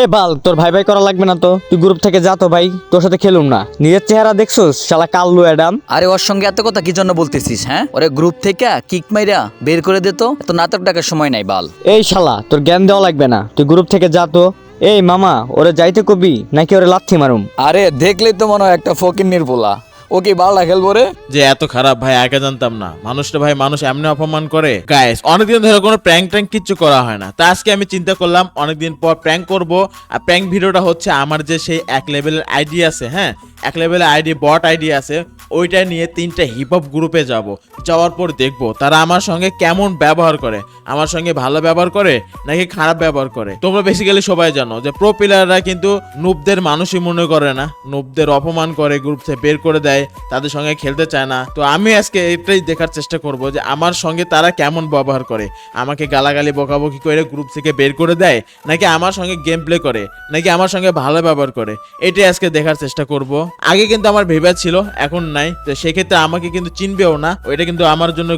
এ বাল তোর ভাই ভাই করা লাগবে না তো। তুই গ্রুপ থেকে যা তো ভাই তোর সাথে খেলুম না। নিজের চেহারা দেখছোস শালা কাল্লু অ্যাডাম? আরে ওর সঙ্গে এত কথা কি জন্য বলতেছিস হ্যাঁ? ওরে গ্রুপ থেকে কিক মাইরা বের করে দে তো। এত নাটক ডাকার সময় নাই বাল। এই শালা তোর জ্ঞান দেওয়া লাগবে না। তুই গ্রুপ থেকে যা তো। এই মামা ওরে যাইতে কবি নাকি ওরে লাথি মারুম? আরে দেখলেই তো মনে হয় একটা ফকির নির্বোলা ও কি বালটা খেলব রে। যে এত খারাপ ভাই আগে জানতাম না। মানুষটা ভাই, মানুষ এমনি অপমান করে। গাইস অনেকদিন ধরে কোনো প্র্যাঙ্ক ট্যাঙ্ক কিচ্ছু করা হয় না। তা আজকে আমি চিন্তা করলাম, অনেকদিন পর প্র্যাঙ্ক করব। আর প্র্যাঙ্ক ভিডিওটা হচ্ছে আমার যে সেই এক লেভেলের আইডিয়া আছে হ্যাঁ? এক লেভেলের আইডি বট আইডি আছে, ওইটা নিয়ে তিনটা হিপ হপ গ্রুপে যাব। যাওয়ার পর দেখব তারা আমার সঙ্গে কেমন ব্যবহার করে। আমার সঙ্গে ভালো ব্যবহার করে নাকি খারাপ ব্যবহার করে? তোমরা বেসিক্যালি সবাই জানো যে প্রো প্লেয়াররা কিন্তু নুবদের মানুষই মনে করে না। নুবদের অপমান করে গ্রুপ থেকে বের করে দেয়, তাদের সঙ্গে খেলতে চায় না। তো আমি আজকে এটাই দেখার চেষ্টা করব যে আমার সঙ্গে তারা কেমন ব্যবহার করে। আমাকে গালাগালি, বকাবকি করে গ্রুপ থেকে বের করে দেয়, নাকি আমার সঙ্গে গেম প্লে করে, নাকি আমার সঙ্গে ভালো ব্যবহার করে? এটাই আজকে দেখার চেষ্টা করব। আগে কিন্তু আমার ভেবে ছিল, এখন নাই। তো সেক্ষেত্রে আমাকে কিন্তু চিনবেও না। ওইটা কিন্তু আমার জন্য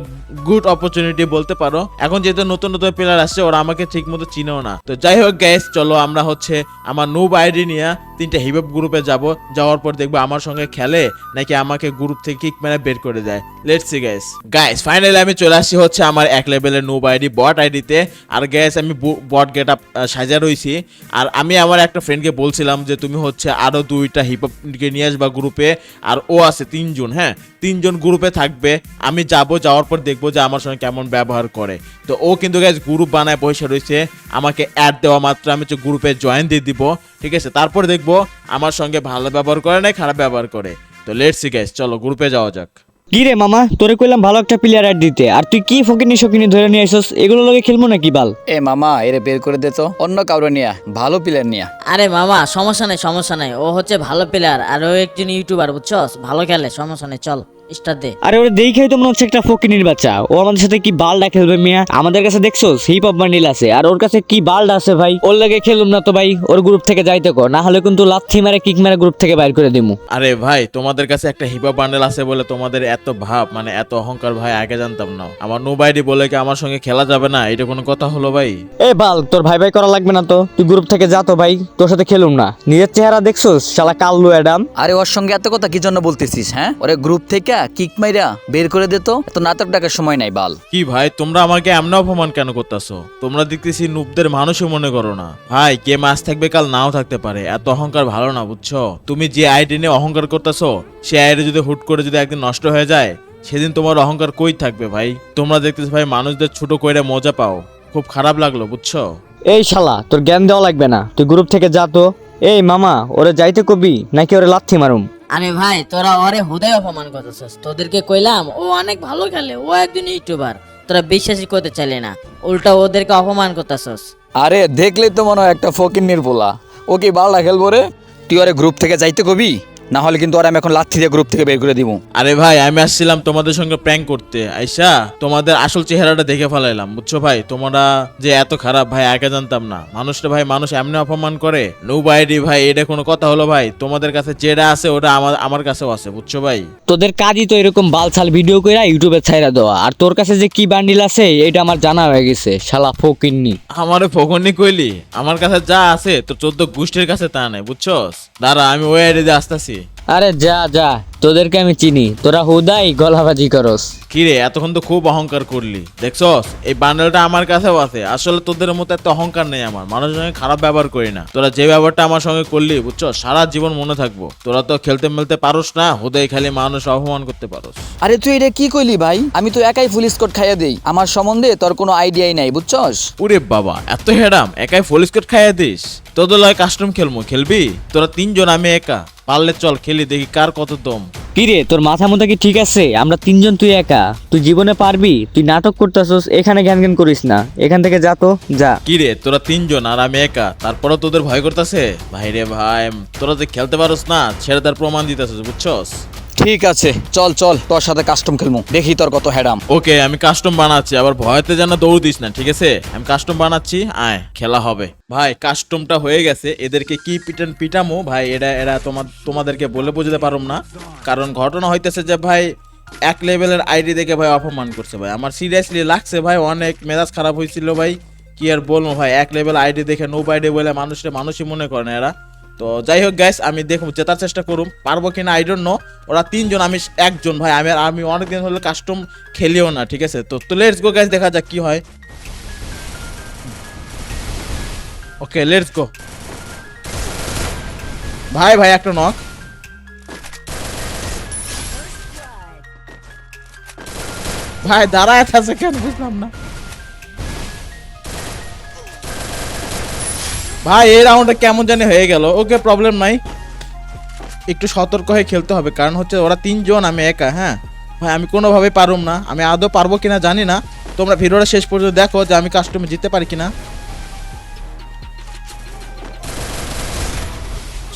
গুড অপরচুনিটি বলতে পারো। এখন যেহেতু নতুন নতুন প্লেয়ার আসছে, ওরা আমাকে ঠিক মতো চিনেও না। তো যাই হোক গ্যাস চলো আমরা হচ্ছে আমার নুব আইডি নিয়ে তিনটা হিপ গ্রুপে যাব। যাওয়ার পর দেখব আমার সঙ্গে খেলে নাকি আমাকে গ্রুপ থেকে কিক মেরে বের করে দেয়। Let's see guys guys finally আমি চলে আসি হচ্ছে আমার এক লেভেলের নুব আইডি বট আইডিতে আর গ্যাস আমি বট গেট আপ সাজা রইছি। আর আমি আমার একটা ফ্রেন্ডকে বলছিলাম যে, তুমি হচ্ছে আরও দুইটা হিপ নিয়ে আসবা গ্রুপে, আর ও আছে তিনজন হ্যাঁ? তিনজন গ্রুপে থাকবে, আমি যাব, যাওয়ার পর দেখব যে আমার সঙ্গে কেমন ব্যবহার করে। তো ও কিন্তু গ্যাস গ্রুপ বানায় বসে রয়েছে, আমাকে অ্যাড দেওয়া মাত্র, আমি হচ্ছে গ্রুপে জয়েন দিয়ে দিব, ঠিক আছে? তারপর দেখব আমার সঙ্গে ভালো ব্যবহার করে না খারাপ ব্যবহার করে। তো লেটসি গ্যাস চলো গ্রুপে যাওয়া যাক। কি রে মামা? তোরে কইলাম ভালো একটা প্লেয়ার অ্যাড দিতে। আর তুই কি ফকিনি সকিনি ধরে নিয়ে আসছস এগুলো লগে খেলব নাকি বাল? এ মামা এরে বের করে দে তো। অন্য কাউরে নিয়া ভালো প্লেয়ার নিয়া আরে মামা সমস্যা নাই সমস্যা নাই। ও হচ্ছে ভালো প্লেয়ার আর ও একজন ইউটিউবার বুঝছস? ভালো খেলে সমস্যা নাই চল। দে। আরে ওরে দেখেই তো মনে হচ্ছে একটা ফকিনির বাচ্চা। ও আমাদের সাথে কি বালডা খেলবে মিয়া? আমাদের কাছে দেখছোস? হিপ হপ বান্ডিল আছে। আর ওর কাছে কি বালডা আছে ভাই? ওর লাগে খেলুম না তো ভাই। ওর গ্রুপ থেকে যাইতে কো না হলে কিন্তু লাথি মারে কিক মারে গ্রুপ থেকে বাইর করে দিমু। আরে ভাই তোমাদের কাছে একটা হিপ বান্ডেল আছে বলে তোমাদের এত ভাব মানে এত অহংকার ভাই আগে জানতাম না। আমার নো আইডি বলে কি আমার সঙ্গে খেলা যাবে না? এটা কোনো কথা হলো ভাই? এ বাল তোর ভাই ভাই করা লাগবে না তো। তুই গ্রুপ থেকে যা তো ভাই। তোর সাথে খেলুম না। নিজের চেহারা দেখছোস? শালা কাল্লু অ্যাডাম। আরে ওর সঙ্গে এত কথা কি জন্য বলতেছিস হ্যাঁ? ওরে গ্রুপ থেকে কিক মাইরা বের করে দে তো। এত নাটক ডাকার সময় নাই বাল। কি ভাই তোমরা আমাকে এমন অপমান কেন করতেছো? তোমরা দেখতেছি নুবদের মানুষও মনে করো না। ভাই কে মাছ থাকবে কাল নাও থাকতে পারে। এত অহংকার ভালো না বুঝছ? তুমি যে আইডি নিয়ে অহংকার করতেছো সে আইডি যদি হুট করে যদি একদিন নষ্ট হয়ে যায় সেদিন তোমার অহংকার কই থাকবে ভাই? তোমরা দেখতেছো ভাই মানুষদের ছোট কইরে মজা পাও। খুব খারাপ লাগল বুঝছ? এই শালা তোর জ্ঞান দেওয়া লাগবে না। তুই গ্রুপ থেকে যা তো। এই মামা ওরে যাইতে কবি নাকি ওরে লাথি মারুম? আরে ভাই তোরা ওরে হুদায় অপমান করতেছস। তোদেরকে কইলাম ও অনেক ভালো খেলে ও একজন ইউটিউবার। তোরা বিশ্বাসই করতে চাইলে না উল্টা ওদেরকে অপমান করতেছস। আরে দেখলে তো মনে হয় একটা ফকির নির্বোলা ও কি বালটা খেলব রে? তুই ওরে গ্রুপ থেকে যাইতে কবি? না হলে কিন্তু ওরা আমি এখন লাথি দিয়ে গ্রুপ থেকে বের করে দিব। আরে ভাই আমি আসছিলাম তোমাদের সঙ্গে প্র্যাঙ্ক করতে। আইসা তোমাদের আসল চেহারাটা দেখে ফেলাইলাম বুঝছ ভাই? তোমরা যে এত খারাপ ভাই আগে জানতাম না। মানুষটা ভাই মানুষ এমনি অপমান করে? নো বাইডি ভাই এটা কোনো কথা হলো ভাই? তোমাদের কাছে যেটা আছে ওটা আমার আমার কাছেও আছে বুঝছ ভাই? তোদের কাজই তো এরকম বালছাল ভিডিও কইরা ইউটিউবে ছাইরা দেওয়া। আর তোর কাছে যে কি বান্ডিল আছে এটা আমার জানা হয়ে গেছে শালা ফকিন্নি। আমারে ফকনি কইলি? আমার কাছে যা আছে তো চোদ্দ গোষ্ঠীর কাছে তা নেই বুঝছস? দাঁড়া আমি ওই আইডিতে আসতেছি। আরে যা যা তোদেরকে আমি চিনি। তোরা হুদাই গলাবাজি করস। কিরে এতক্ষণ তো খুব অহংকার করলি। দেখছস এই বান্ডেলটা আমার কাছেও আছে। আসলে তোদের মতো এত অহংকার নেই আমার। মানুষের সঙ্গে খারাপ ব্যবহার করি না। তোরা যে ব্যবহারটা আমার সঙ্গে করলি বুঝছ সারা জীবন মনে থাকব। তোরা তো খেলতে মেলতে পারোস না হুদাই খালি মানুষ অপমান করতে পারোস। আরে তুই এটা কি কইলি ভাই? আমি তো একাই ফুল স্কট খাইয়া দেই। আমার সম্বন্ধে তোর কোনো আইডিয়াই নাই বুঝছস? উরে বাবা এত হেডাম একাই ফুল স্কট খাইয়া দিস। তোদের লয় কাস্টম খেলব খেলবি? তোরা তিনজন আমি একা। পারলে চল খেলি দেখি কার কত দম। কিরে, তোর মাথা মুথা কি ঠিক আছে? আমরা তিনজন তুই একা। তুই জীবনে পারবি, তুই নাটক করতেছস, এখানে জ্ঞান জ্ঞান করিস না। এখান থেকে যা তো, যা। কিরে, তোরা তিনজন আর আমি একা, তারপরেও তোদের ভয় করতেছে? ভাই রে ভাই, তোরা যে খেলতে পারোস না, ছেড়ে তার প্রমাণ দিতেছিস, বুঝছস? ঠিক আছে, চল চল, তোর সাথে কাস্টম খেলমু। দেখি তোর কত হেডাম ওকে, আমি কাস্টম বানাচ্ছি, আবার ভয়তে যেন দৌড় দিস না, ঠিক আছে? আমি কাস্টম বানাচ্ছি, আয়, খেলা হবে। ভাই কাস্টমটা হয়ে গেছে, এদেরকে কি পিটান পিটামো? ভাই এটা এরা তোমার তোমাদেরকে বলে বোঝাতে পারুম না। কারণ ঘটনা হইতেছে যে, ভাই, এক লেভেলের আইডি দেখে ভাই অপমান করছে ভাই। আমার সিরিয়াসলি লাগছে ভাই, অনেক মেজাজ খারাপ হয়েছিল ভাই। কি আর বলব ভাই, এক লেভেল আইডি দেখে নো আইডি বলে মানুষের মানুষই মনে করে না এরা। তো যাই হোক গ্যাস আমি দেখব জেতার চেষ্টা করুম। পারব কিনা আই ডোন্ট নো ওরা তিনজন, আমি একজন, ভাই। আমি আমি অনেকদিন হলে কাস্টম খেলিও না, ঠিক আছে? তো তো লেটস গো গ্যাস দেখা যাক কি হয়। ওকে লেটস গো ভাই ভাই, একটা নক ভাই, দাঁড়ায় আছে কেন? বুঝলাম না। ভাই, এই রাউন্ডটা কেমন জানি হয়ে গেল। ওকে প্রবলেম নাই। একটু সতর্ক হয়ে খেলতে হবে, কারণ হচ্ছে ওরা তিনজন, আমি একা হ্যাঁ? ভাই, আমি কোনোভাবে পারুম না। আমি আদৌ পারব কিনা জানি না। তোমরা ভিডিওটা শেষ পর্যন্ত দেখো যে আমি কাস্টমে জিততে পারি কিনা।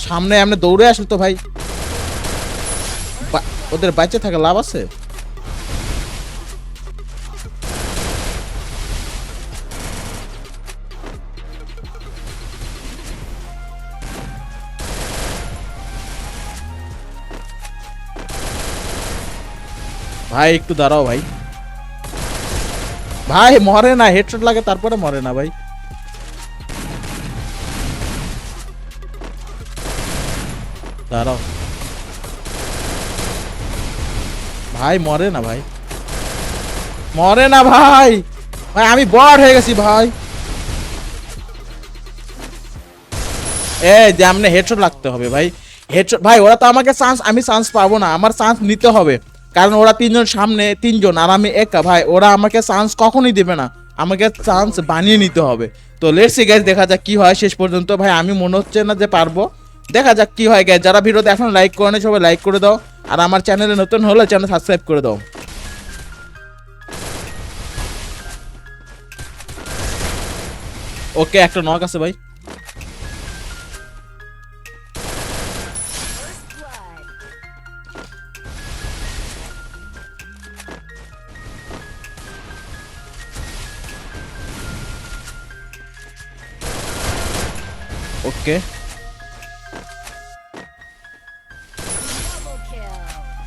সামনে এমনি দৌড়ে আসলে তো ভাই। ওদের বাইচে থাকা লাভ আছে? ভাই, একটু দাঁড়াও ভাই। ভাই, মরে না হেডশট লাগে, তারপরে মরে না ভাই। দাঁড়াও। ভাই, মরে না ভাই। মরে না ভাই। ভাই, আমি বড় হয়ে গেছি ভাই। এ যে আমনে হেডশট লাগতে হবে ভাই। হেডশট ভাই, ওরা তো আমাকে চান্স আমি চান্স পাবো না। আমার চান্স নিতে হবে। কারণ ওরা তিনজন সামনে তিনজন, আর আমি একা, ভাই, ওরা আমাকে চান্স কখনই দেবে না। আমাকে চান্স বানিয়ে নিতে হবে। তো লেটস সি গাইস দেখা যাক কি হয় শেষ পর্যন্ত। ভাই, আমি মনে হচ্ছে না যে পারব। দেখা যাক কি হয় গ্যাস যারা ভিডিওতে এখন লাইক করে না সবাই লাইক করে দাও। আর আমার চ্যানেলে নতুন হলে চ্যানেল সাবস্ক্রাইব করে দাও। ওকে একটা নক আছে, ভাই।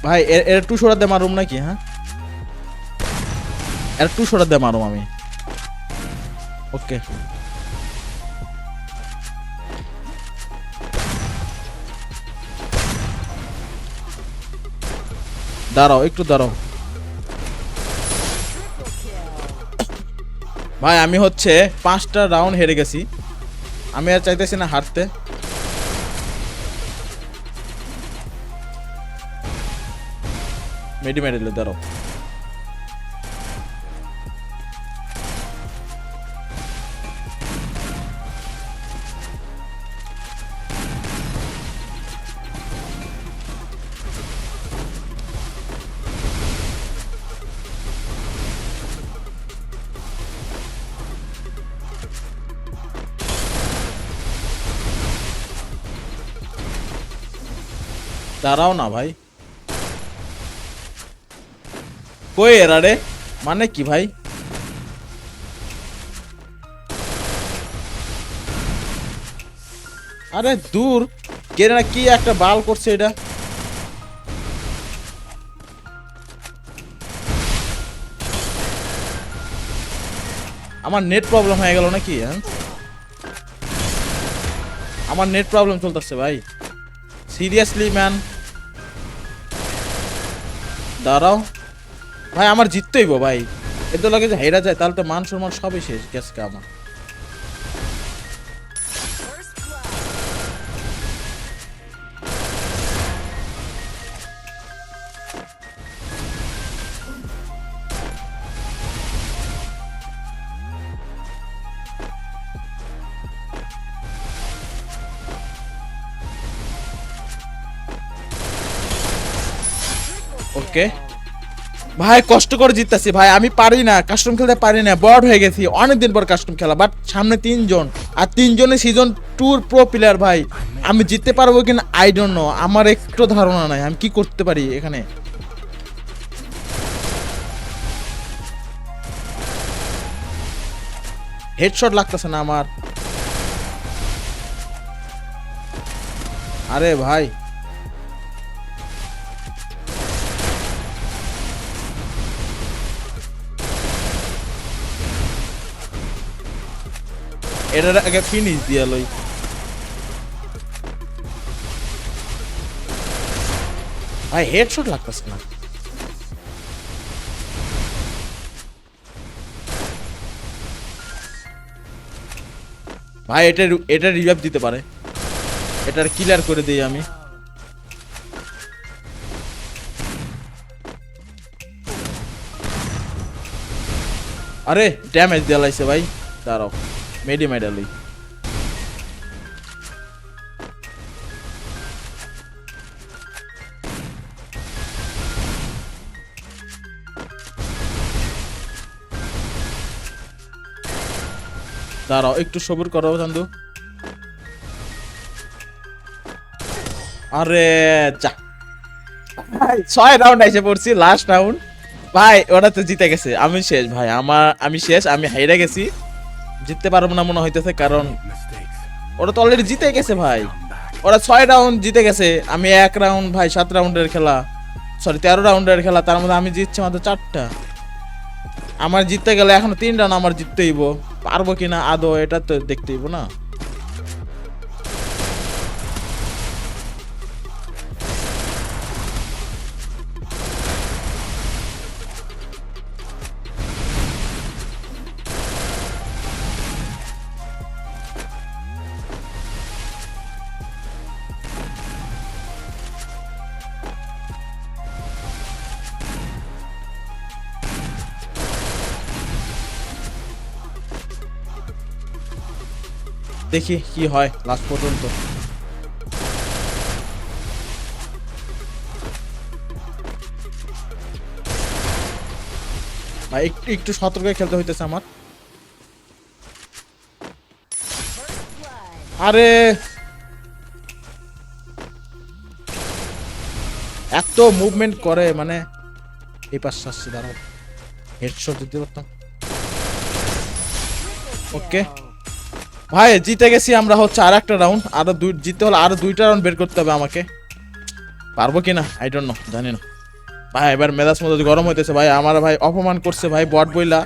ভাই এর টু সরাতে মারুম নাকি হ্যাঁ? এর টু সরাতে মারুম আমি। ওকে দাঁড়াও, একটু দাঁড়াও। ভাই, আমি হচ্ছে পাঁচটা রাউন্ড হেরে গেছি। আমি আর চাইতেছি না হারতে। মেডি মেডেলে দাঁড়াও দাঁড়াও না ভাই। কই এরা রে? মানে কি ভাই? আরে দূর, কে না কি একটা বাল করছে এটা? আমার নেট প্রবলেম হয়ে গেল নাকি হ্যাঁ? আমার নেট প্রবলেম চলতেছে ভাই। সিরিয়াসলি ম্যান দাঁড়াও। ভাই, আমার জিততেইব ভাই। এত লাগে যে হেরা যায়, তাহলে তো মান সম্মান সবই শেষ গেছকে আমার। ওকে ভাই, কষ্ট করে জিততেছি ভাই, আমি পারি না কাস্টম খেলতে পারি না বড় হয়ে গেছি, অনেকদিন পর কাস্টম খেলা বাট সামনে তিনজন, আর তিনজনে সিজন টুর প্রো প্লেয়ার ভাই, আমি জিততে পারব কিনা আই ডোন্ট নো আমার একটু ধারণা নাই, আমি কি করতে পারি এখানে? হেডশট লাগতেছে না আমার। আরে ভাই এটার আগে ফিনিশ দিয়ে লই ভাই হেডশট লাগতেছে না ভাই এটা এটা রিভাইভ দিতে পারে এটার ক্লিয়ার করে দিই আমি আরে ড্যামেজ দেওয়া লাগছে ভাই দাঁড়াও মেডি মেডালি দাঁড়াও একটু সবুর করো চান্দু। আরে যা। ভাই, ছয় রাউন্ড এসে পড়ছি লাস্ট রাউন্ড ভাই ওরা তো জিতে গেছে। আমি শেষ ভাই। আমার আমি শেষ আমি হাইরে গেছি। জিততে পারব না মনে হইতেছে কারণ ওরা তো অলরেডি জিতে গেছে ভাই। ওরা ছয় রাউন্ড জিতে গেছে আমি এক রাউন্ড ভাই সাত রাউন্ডের খেলা। সরি তেরো রাউন্ডের খেলা তার মধ্যে আমি জিতছি মাত্র চারটা। আমার জিততে গেলে এখনও তিন রান আমার জিততেইব। পারব কিনা? আদৌ এটা তো দেখতেইব না। দেখি কি হয় লাস্ট পর্যন্ত। একটু একটু সতর্ক খেলতে হইতেছে আমার। আরে! এত মুভমেন্ট করে মানে এই পাশ আসছে, দাঁড়াও। হেডশট দিতে পারতাম। ওকে ভাই, জিতে গেছি আমরা হচ্ছে আর একটা রাউন্ড আরও দুই, জিততে হলে আরও দুইটা রাউন্ড বের করতে হবে আমাকে। পারব কি না আই ডোন্ট নো জানি না। ভাই, এবার মেজাজ মতো গরম হইতেছে, ভাই। আমার ভাই অপমান করছে, ভাই, বট বইলা।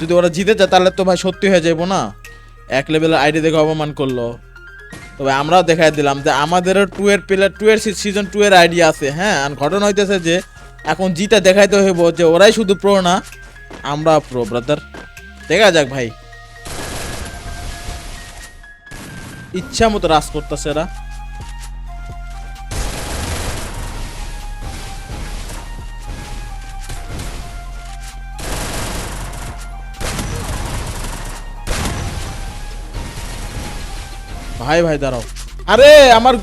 যদি ওরা জিতে যায়, তাহলে তো ভাই সত্যি হয়ে যাব না। এক লেভেলের আইডি দেখে অপমান করল। তবে আমরাও দেখাই দিলাম যে আমাদেরও টু এর প্লেয়ার টু এর সিজন টু এর আইডিয়া আছে হ্যাঁ? আর ঘটনা হইতেছে যে এখন জিতে দেখাইতে হইব যে ওরাই শুধু প্রো না আমরা প্রো ব্রাদার দেখা যাক, ভাই। ইচ্ছা মতো রাস করতেছে এরা। ভাই ভাই, দাঁড়াও। আরে, আমার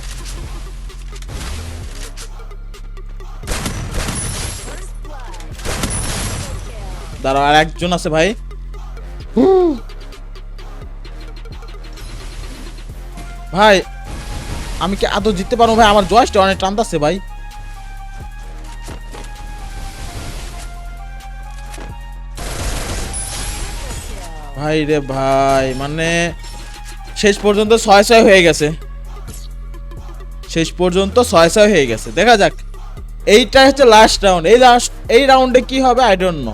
দাঁড়াও, আর একজন আছে ভাই। ভাই, আমি কি আদৌ জিততে পারব? ভাই, আমার জয়সটা অনেক টানতাছে, ভাই। ভাই রে ভাই মানে শেষ পর্যন্ত ছয় ছয় হয়ে গেছে। শেষ পর্যন্ত ছয় ছয় হয়ে গেছে। দেখা যাক। এইটা হচ্ছে লাস্ট রাউন্ড এই লাস্ট এই রাউন্ডে কি হবে? আই ডোন্ট নো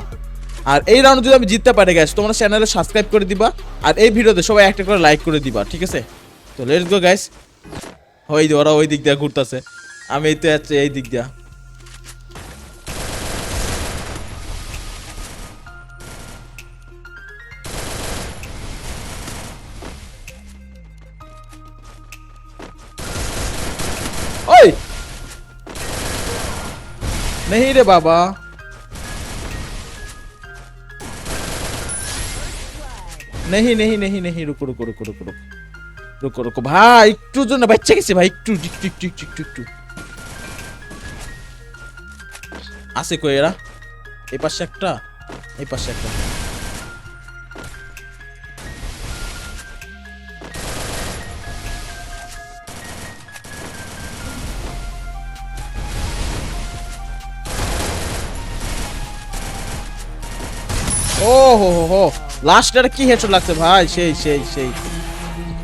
আর এই রাউন্ড যদি আমি জিততে পারি গাইস তোমরা চ্যানেলে সাবস্ক্রাইব করে দিবা। আর এই ভিডিওতে সবাই একটা করে লাইক করে দিবা, ঠিক আছে? তো লেটস গো গাইস ওই যে ওরা ওই দিক দিয়ে ঘুরতেছে আমি এই তো যাচ্ছি এই দিক দিয়া ওই नहीं रे बाबा नहीं नहीं नहीं नहीं रुको रुको रुको रुको रुको রোকো রোকো ভাই একটু জন্য বাচ্চা গেছে, ভাই, একটু একটু একটু একটু একটু একটু আছে কই এরা? এই পাশে একটা, এই পাশে একটা। ও, হো হো লাস্ট এটা কি হেডশট লাগছে? ভাই, সেই সেই সেই।